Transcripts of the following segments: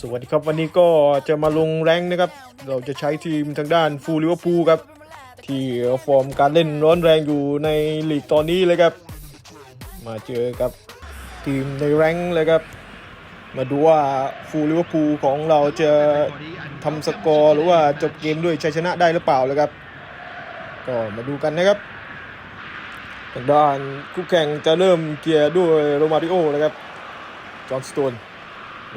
สวัสดีครับวันนี้ก็จะมาลงแรงนะครับ เราจะใช้ทีมทางด้านฟูลิเวอร์พูลครับ ที่ฟอร์มการเล่นร้อนแรงอยู่ในลีกตอนนี้เลยครับ มาเจอกับทีมในแรงเลยครับ มาดูว่าฟูลิเวอร์พูลของเราจะทำสกอร์หรือว่าจบเกมด้วยชัยชนะได้หรือเปล่าเลยครับ ก็มาดูกันนะครับทางด้านคู่แข่งจะเริ่มเกียร์ด้วยโรมาริโอนะครับ จอห์นสโตน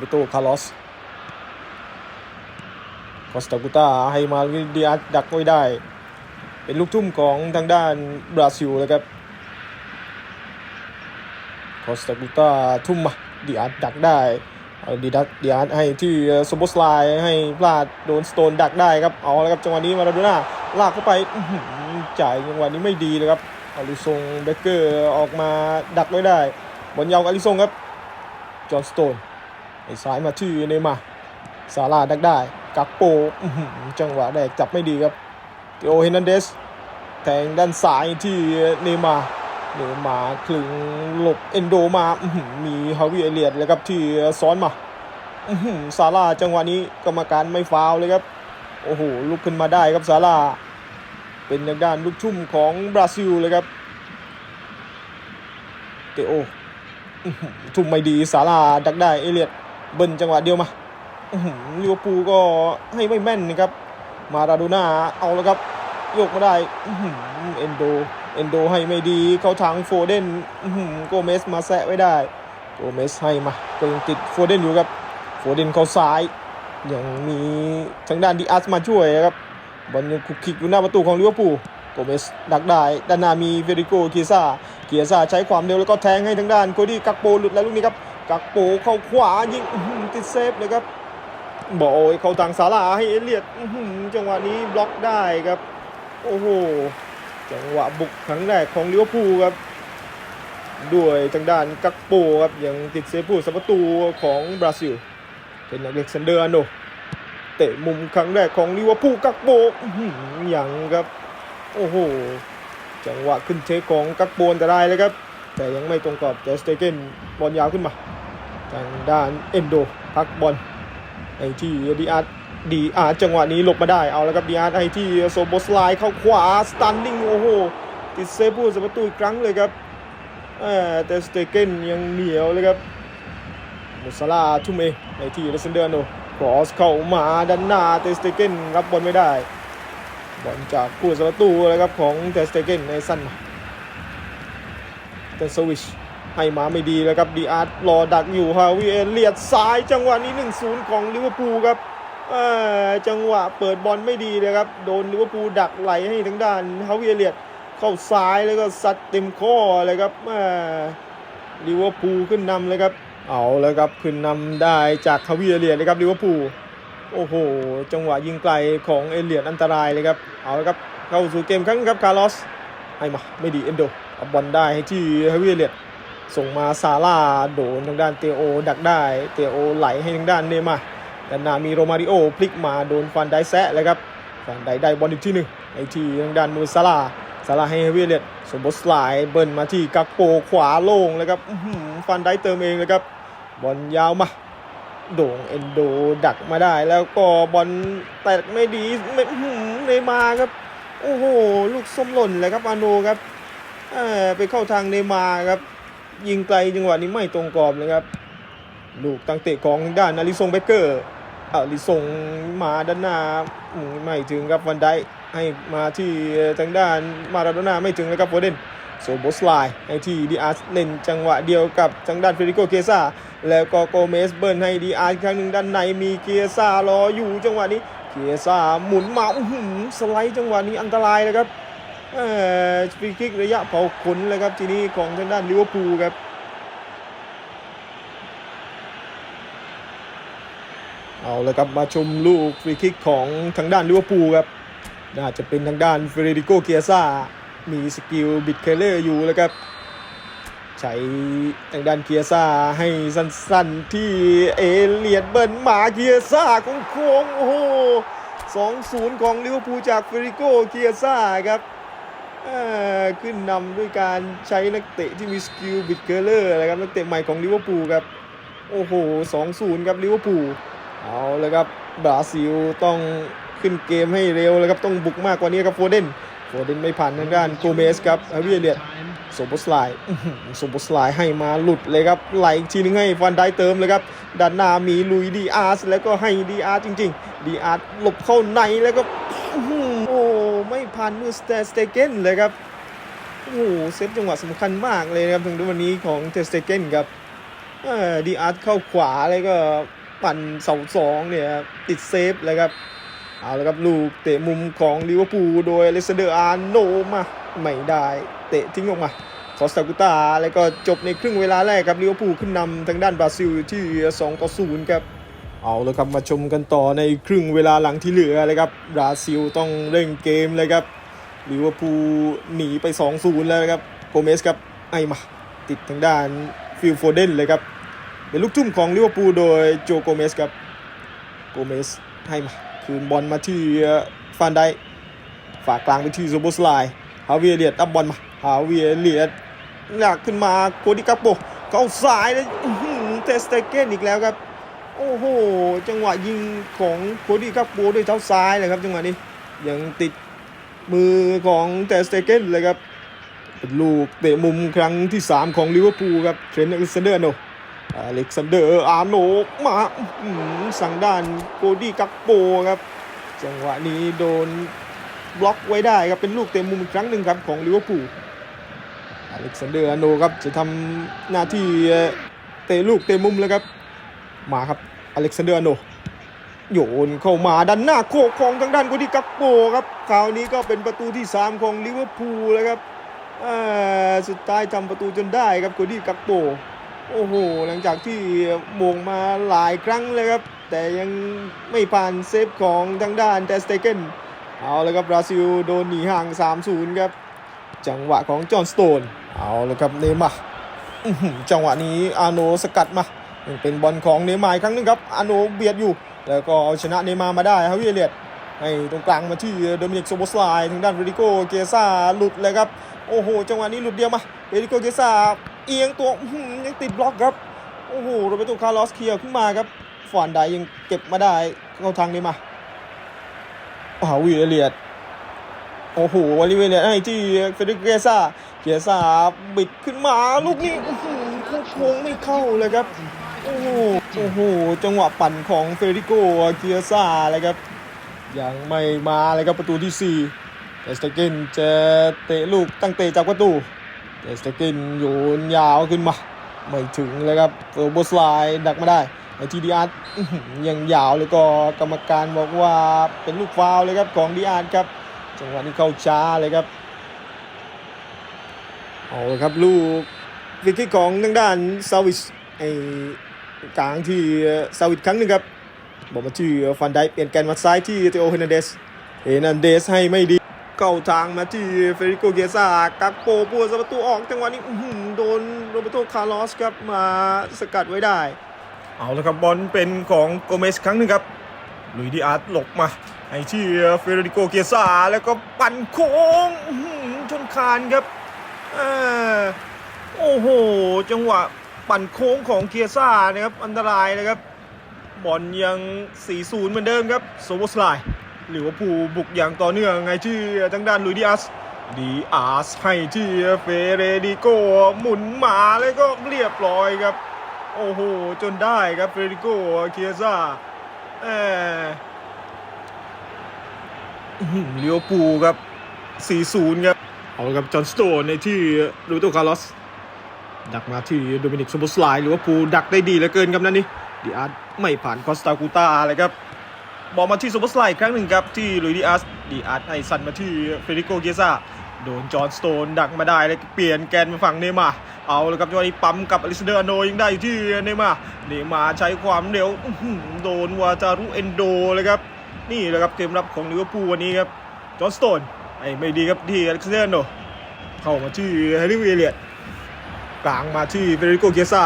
เบโตคาร์ลอส คอสตากูตาให้มาดิอาร์ดักไว้ได้ เป็นลูกทุ่มของทางด้านบราซิลเลยครับคอสตากูตาทุ่มมาดิอาร์ดักได้เอาดีดักดิอาร์ให้ที่สมบูสไลให้พลาดโดนสโตนดักได้ครับเอาแล้วครับจังหวะนี้มาราโดน่าลากเข้าไปจ่ายจังหวะนี้ไม่ดีเลยครับอาริซงเบเกอร์ออกมาดักไว้ได้บอลยาวอาริซงครับจอห์นสโตนไอ้ซ้ายมาที่เนมาซาร่าดักได้ กักโปจังหวะแรกจับไม่ดีครับเโอเฮนันเดสแทงด้านซ้ายที่เนมาเนมาคลึงหลบเอนโดมามีฮาวิเอเลียดเลยครับที่ซ้อนมาซาร่าจังหวะนี้กรรมการไม่ฟาวเลยครับ โอ้โหลุกขึ้นมาได้ครับซาร่าเป็นทางด้านลูกชุ่มของบราซิลเลยครับเตโอทุ่มไม่ดีสาร่าดักได้เอเลียดเบิ้ลจังหวะเดียวมา ลิเวอร์พูลก็ให้ไม่แม่นนะครับ มาราโดน่าเอาแล้วครับ โยกมาได้เอหือเอนโด เอนโดให้ไม่ดี เข้าทางโฟเดนโกเมสมาแซะไว้ได้ โกเมสให้มา ก็ยังติดโฟเดนอยู่ครับ โฟเดนเข้าซ้าย ยังมีทางด้านดีอาสมาช่วยนะครับ บอลยังคุกคิกอยู่หน้าประตูของลิเวอร์พูล โกเมสดักได้ ด้านหน้ามีเฟริโกเคียซาเกียซาใช้ความเร็วแล้วก็แทงให้ทางด้านโคดี้กักโปหลุดแล้วลูกนี้ครับ กักโปเข้าขวายิงติดเซฟเลยครับ บอลเข้าทางสาลาให้เอเลียดจังหวะนี้บล็อกได้ครับ โอ้โห จังหวะบุกครั้งแรกของลิเวอร์พูลครับ ด้วยทางด้านกักโปครับยังติดเซฟผู้สัมประตูของบราซิล เป็นอเล็กซานเดอร์อโนเตะมุมครั้งแรกของลิเวอร์พูลกักโปอื้อหือยังครับ โอ้โห จังหวะขึ้นเทคของกักโบนจะได้เลยครับ แต่ยังไม่ตรงกรอบเจสเตเกนบอลยาวขึ้นมา ทางด้านเอนโดพักบอล ไอ้ที่ดีอาร์ดีอาร์จังหวะนี้หลบมาได้เอาแล้วครับดีอาร์ไอ้ที่โซโบสไลเข้าขวาสตันดิ้งโอ้โหติดเซฟผู้สประตูอีกครั้งเลยครับเอ่อเจสเตเกนยังเหนียวเลยครับมุสลาทุ่มเองไอ้ที่เลสเดอร์โนครอสเข้ามาด้านหน้าเจสเตเกนรับบอลไม่ได้บอลจากผู้สประตูนะครับของเทสเตเกนในสั้นเตนสวิช ให้มาไม่ดีแล้วครับดีอาร์ตรอดักอยู่ฮาวิเอเลียดซ้ายจังหวะนี้ 1-0 ของลิเวอร์พูลครับจังหวะเปิดบอลไม่ดีเลยครับ โดนลิเวอร์พูลดักไหลให้ทางด้านฮาวิเอเลียดเข้าซ้ายแล้วก็ซัดเต็มข้อเลยครับลิเวอร์พูลขึ้นนำเลยครับ เอาแล้วครับขึ้นนำได้จากฮาวิเอเลียดเลยครับลิเวอร์พูลโอ้โห จังหวะยิงไกลของเอเลียดอันตรายเลยครับ เอาละครับเข้าสู่เกมครั้งครับคาร์ลอสให้มาไม่ดีเอนโดเอาบอลได้ให้ที่เฮเวียเลียด ส่งมาซาร่าโดนทางด้านเตโอ ดักได้เตโอไหลให้ทางด้านเนมาด้านหน้ามีโรมาริโอพลิกมาโดนฟันไดแซะเลยครับฟันไดได้บอลอีกที่หนึ่งไอทีทางด้านมูซาร่าซาร่าให้เฮเวียเลียดสมบสไลด์เบิ้ลมาที่กักโปขวาโล่งเลยครับฟันไดเติมเองเลยครับบอลยาวมาโด่งเอนโดดักมาได้ แล้วก็บอลแตกไม่ดีไม่เนมาครับ โอ้โห ลูกส้มหล่นเลยครับอาโนครับ เออไปเข้าทางเนมาครับ ยิงไกลจังหวะนี้ไม่ตรงกรอบเลยครับ ลูกตั้งเตะของทางด้านนาริซงเบเกอร์อาริซงมาด้านหน้าไม่ถึงครับวันไดให้มาที่ทางด้านมาราโดน่าไม่ถึงเลยครับโฟเดนโซโบสไลให้ที่ดีอาร์เล่นจังหวะเดียวกับทางด้านเฟริโกเกซาแล้วก็โกเมสเบิร์นให้ดีอาร์ครั้งหนึ่งด้านในมีเกียซารออยู่จังหวะนี้เกียซาหมุนมาอื้อหือสไลด์จังหวะนี้อันตรายเลยครับ ฟรีคิกระยะเผาขนเลยครับทีนี้ของทางด้านลิเวอร์พูลครับเอาเลยครับมาชมลูกฟรีคิกของทางด้านลิเวอร์พูลครับน่าจะเป็นทางด้านเฟเดริโกเกียซามีสกิลบิดเคเลอร์อยู่แล้วครับใช้ทางด้านเกียซาให้สั้นๆที่เอเลียดเบิร์นหมาเกียซาของโค้งโอ้โหสองศูนย์ของลิเวอร์พูลจากเฟริโกเกียซาครับ ขึ้นนำด้วยการใช้นักเตะที่มีสกิลบิดเคเลอร์นะครับนักเตะใหม่ของลิเวอร์พูลครับโอ้โหสองศูนย์ครับลิเวอร์พูลเอาเลยครับบราซิลต้องขึ้นเกมให้เร็วเลยครับต้องบุกมากกว่านี้ครับโฟเดนโฟเดนไม่ผ่านทางด้านโกเมสครับอาวิเลียดสมบสไลด์อื้อหือสมบสไลด์ให้มาหลุดเลยครับไหลอีกทีนึงให้ฟันได้เติมเลยครับด้านหน้ามีลุยดีอาร์สแล้วก็ให้ดีอาร์จริงๆดีอาร์หลบเข้าในแล้วก็ ไม่ผ่านมือสเตสเตเกนเลยครับโอ้โหเซฟจังหวะสำคัญมากเลยนะครับถึงวันนี้ของเทสเตเกนครับดีอาร์ตเข้าขวาแล้วก็ปั่นเสาสองเนี่ยติดเซฟเลยครับเอาละครับลูกเตะมุมของลิเวอร์พูลโดยเลสเดอร์อาร์โนมาไม่ได้เตะทิ้งออกมาคอสตากุตาแล้วก็จบในครึ่งเวลาแรกครับลิเวอร์พูลขึ้นนำทางด้านบราซิลที่2ต่อ0ครับ เอาละครับมาชมกันต่อในครึ่งเวลาหลังที่เหลือเลยครับบราซิลต้องเร่งเกมเลยครับลิเวอร์พูลหนีไป 2-0 แล้วครับโกเมสครับไอมาติดทางด้านฟิลโฟเดนเลยครับเป็นลูกทุ่มของลิเวอร์พูลโดยโจโกเมสครับโกเมสให้มาคืนบอลมาที่ฟานไดฝากกลางไปที่โซโบสไลฮาเวียเลียดอัพบอลมาฮาเวียเลียดลากขึ้นมาโคดิกาโปเข้าซ้ายเลยเทสเตเกนอีกแล้วครับ โอ้โห จังหวะยิงของโคดิกาโปด้วยเท้าซ้ายเลยครับ จังหวะนี้ยังติดมือของเทสเตเกนเลยครับเป็นลูกเตะมุมครั้งที่ 3 ของลิเวอร์พูลครับเทรนต์อเล็กซานเดอร์โนอเล็กซานเดอร์อาร์โนมาสั่งด้านโกดี้กักโปครับ จังหวะนี้โดนบล็อกไว้ได้ครับ เป็นลูกเตะมุมครั้งหนึ่งครับของลิเวอร์พูลอเล็กซานเดอร์อาร์โนครับจะทำหน้าที่เตะลูกเตะมุมแล้วครับ มาครับ อเล็กซานเดอร์อาร์โนโยนเข้ามาด้านหน้าโคกของทางด้านโกดี้กักโปครับคราวนี้ก็เป็นประตูที่ 3 ของลิเวอร์พูลแล้วครับอ่าสุดท้ายทำประตูจนได้ครับโคดี้กักโปโอ้โห หลังจากที่โมงมาหลายครั้งเลยครับ แต่ยังไม่ผ่านเซฟของทางด้านเตสเตเกนเอาเลยครับบราซิลโดนหนีห่าง 3-0 ครับ จังหวะของจอห์นสโตน เอาเลยครับเนมาจังหวะนี้อาโนสกัดมา ยังเป็นบอลของเนมาร์อีกครั้งหนึงครับอโนเบียดอยู่ แล้วก็เอาชนะเนมามาได้ครับวิเลียดให้ตรงกลางมาที่โดมินิกโซโบสไลทางด้านเรดิโกเกซ่าหลุดเลยครับโอ้โหจังหวะนี้หลุดเดียวมาเรดิโกเกซ่าเอียงตัวยังติดบล็อกครับโอ้โหโรเบโตคาร์ลอสเคลียร์ขึ้นมาครับฟอนไดยังเก็บมาได้เข้าทางนี้มาอาวิเลียดโอ้โหวอลลีเวเลียดให้ที่เฟเดริกเกซ่าเกซ่าบิดขึ้นมาลูกนี้โค้งไม่เข้าเลยครับ โอ้โหโอ้โห จังหวะปั่นของเฟเดริโกเกียซ่าเลยครับ ยังไม่มาเลยครับประตูที่4เอสเตเกนจะเตะลูกตั้งเตะจากประตูเอสเตเกนโยนยาวขึ้นมา ไม่ถึงเลยครับเฟอร์โบสไลด์ดักมาได้ไอทีดีอาร์ยังยาวแล้วก็กรรมการบอกว่าเป็นลูกฟาวเลยครับของดีอาร์ครับ จังหวะนี้เข้าช้าเลยครับเอาเลยครับลูกฟรีคิกของทางด้านซาวิชไอ กลางที่ซาวิชครั้งหนึ่งครับบอกมาที่ฟันไดเปลี่ยนแกนมาซ้ายที่เทโอเฮนันเดสเฮนันเดสให้ไม่ดีเข้าทางมาที่เฟริโกเกซากักโปปัวสประตูออกจังหวะนี้โดนโรเบโตคาร์ลอสครับมาสกัดไว้ได้ เอาละครับบอลเป็นของโกเมสครั้งหนึ่งครับลุยดีอาร์ตหลบมาให้ที่เฟเดริโกเกซาแล้วก็ปั่นโค้งชนคานครับอโอ้โห จังหวะ ปั่นโค้งของเกียซ่านะครับอันตรายนะครับบอลยัง4-0เหมือนเดิมครับโซโบสไลหรือว่าผู้บุกอย่างต่อเนื่องไงที่ทางด้านลุยดิอาสดีอาสให้ที่เฟเรดิโกหมุนมาแล้วก็เรียบร้อยครับ โอ้โห จนได้ครับเฟเรดิโกเคียซ่าแหมอื้อหือลิเวอร์พูครับ 4-0 ครับ เอาละครับจอห์นสโตนในที่รูโตคาร์ลอส ดักมาที่โดมินิกโซโบสไลหรือว่าปูดักได้ดีเหลือเกินครับนั่นนี่ดีอาร์ตไม่ผ่านคอสตากูตาเลยครับบอลมาที่โซโบสไลครั้งหนึ่งครับที่ลุยดีอาร์ตดีอาร์ตให้สันมาที่เฟริโกเกซ่าโดนจอห์นสโตนดักมาได้เลยเปลี่ยนแกนมาฝั่งเนมาเอาเลยครับจังหวะนี้ปั๊มกับอลิซเดอร์โนยังได้อยู่ที่เนมาเนมาใช้ความเร็วโดนวาจารุเอนโดเลยครับนี่แหละครับเกมรับของลิเวอร์พูลวันนี้ครับจอห์นสโตนไอ้ไม่ดีครับที่อลิซเดอร์โนเข้ามาที่แฮร์รี่วิลเลียต กลางมาที่เฟเดริโกเกียซ่า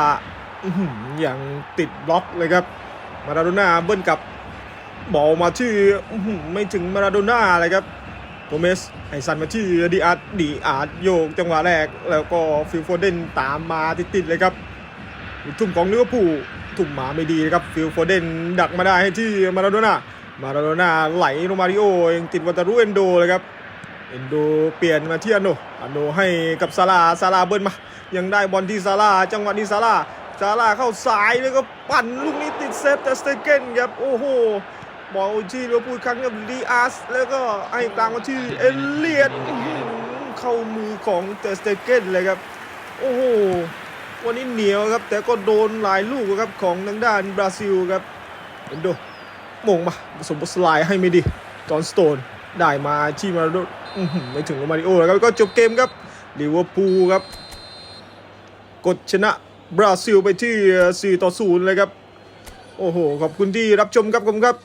อย่างติดบล็อกเลยครับ มาราโดน่าเบิ้ลกับบอลมาที่ไม่ถึงมาราโดน่าเลยครับโกเมสไอซันมาที่ดีอาร์ดีอาร์โยกจังหวะแรก แล้วก็ฟิลโฟเดนตามมาติดๆเลยครับลูกทุ่มของลิเวอร์พูลทุ่มหมาไม่ดีนะครับฟิลโฟเดนดักมาได้ให้ที่มาราโดน่ามาราโดน่าไหลโรมาริโอยังติดวัตารุเอนโดเลยครับ เอนโดเปลี่ยนมาที่อันโนอันโนให้กับซาลาซาลาเบิ้ลมา ยังได้บอลที่ซาลาจังหวะนี้ซาลาซาลาเข้าซ้ายแล้วก็ปั่นลูกนี้ติดเซฟแต่สเตเกนครับโอ้โหบอลที่ลิเวอร์พูลครั้งกับดีอาร์สแล้วก็ให้กลางมาที่เอเลียดเข้ามือของเตสเตเกนเลยครับ โอ้โหวันนี้เหนียวครับ แต่ก็โดนหลายลูกครับของทางด้านบราซิลครับเอ็นโดโมงมาสมบูรณ์สไลด์ให้ไม่ดีจอห์นสโตนได้มาที่มาโด ไม่ถึงโรมาริโอแล้วครับก็จบเกมครับลิเวอร์พูลครับ กดชนะบราซิลไปที่ 4 ต่อ 0 เลยครับ โอ้โห ขอบคุณที่รับชมครับผมครับ